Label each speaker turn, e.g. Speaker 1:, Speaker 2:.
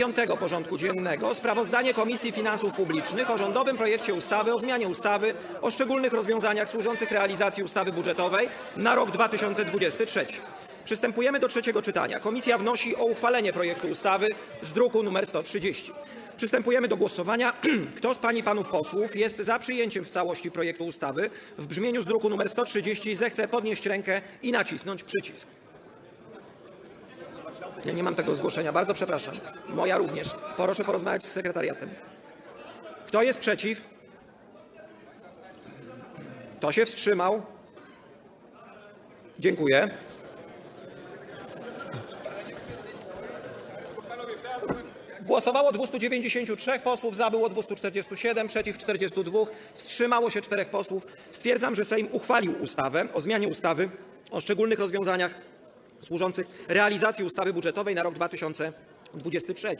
Speaker 1: Piątego porządku dziennego sprawozdanie Komisji Finansów Publicznych o rządowym projekcie ustawy o zmianie ustawy o szczególnych rozwiązaniach służących realizacji ustawy budżetowej na rok 2023. Przystępujemy do trzeciego czytania. Komisja wnosi o uchwalenie projektu ustawy z druku nr 130. Przystępujemy do głosowania. Kto z pań i panów posłów jest za przyjęciem w całości projektu ustawy w brzmieniu z druku nr 130 zechce podnieść rękę i nacisnąć przycisk. Ja nie mam tego zgłoszenia, bardzo przepraszam. Moja również. Proszę porozmawiać z sekretariatem. Kto jest przeciw? Kto się wstrzymał? Dziękuję. Głosowało 293 posłów, za było 247, przeciw 42, wstrzymało się 4 posłów. Stwierdzam, że Sejm uchwalił ustawę o zmianie ustawy o szczególnych rozwiązaniach służących realizacji ustawy budżetowej na rok 2023.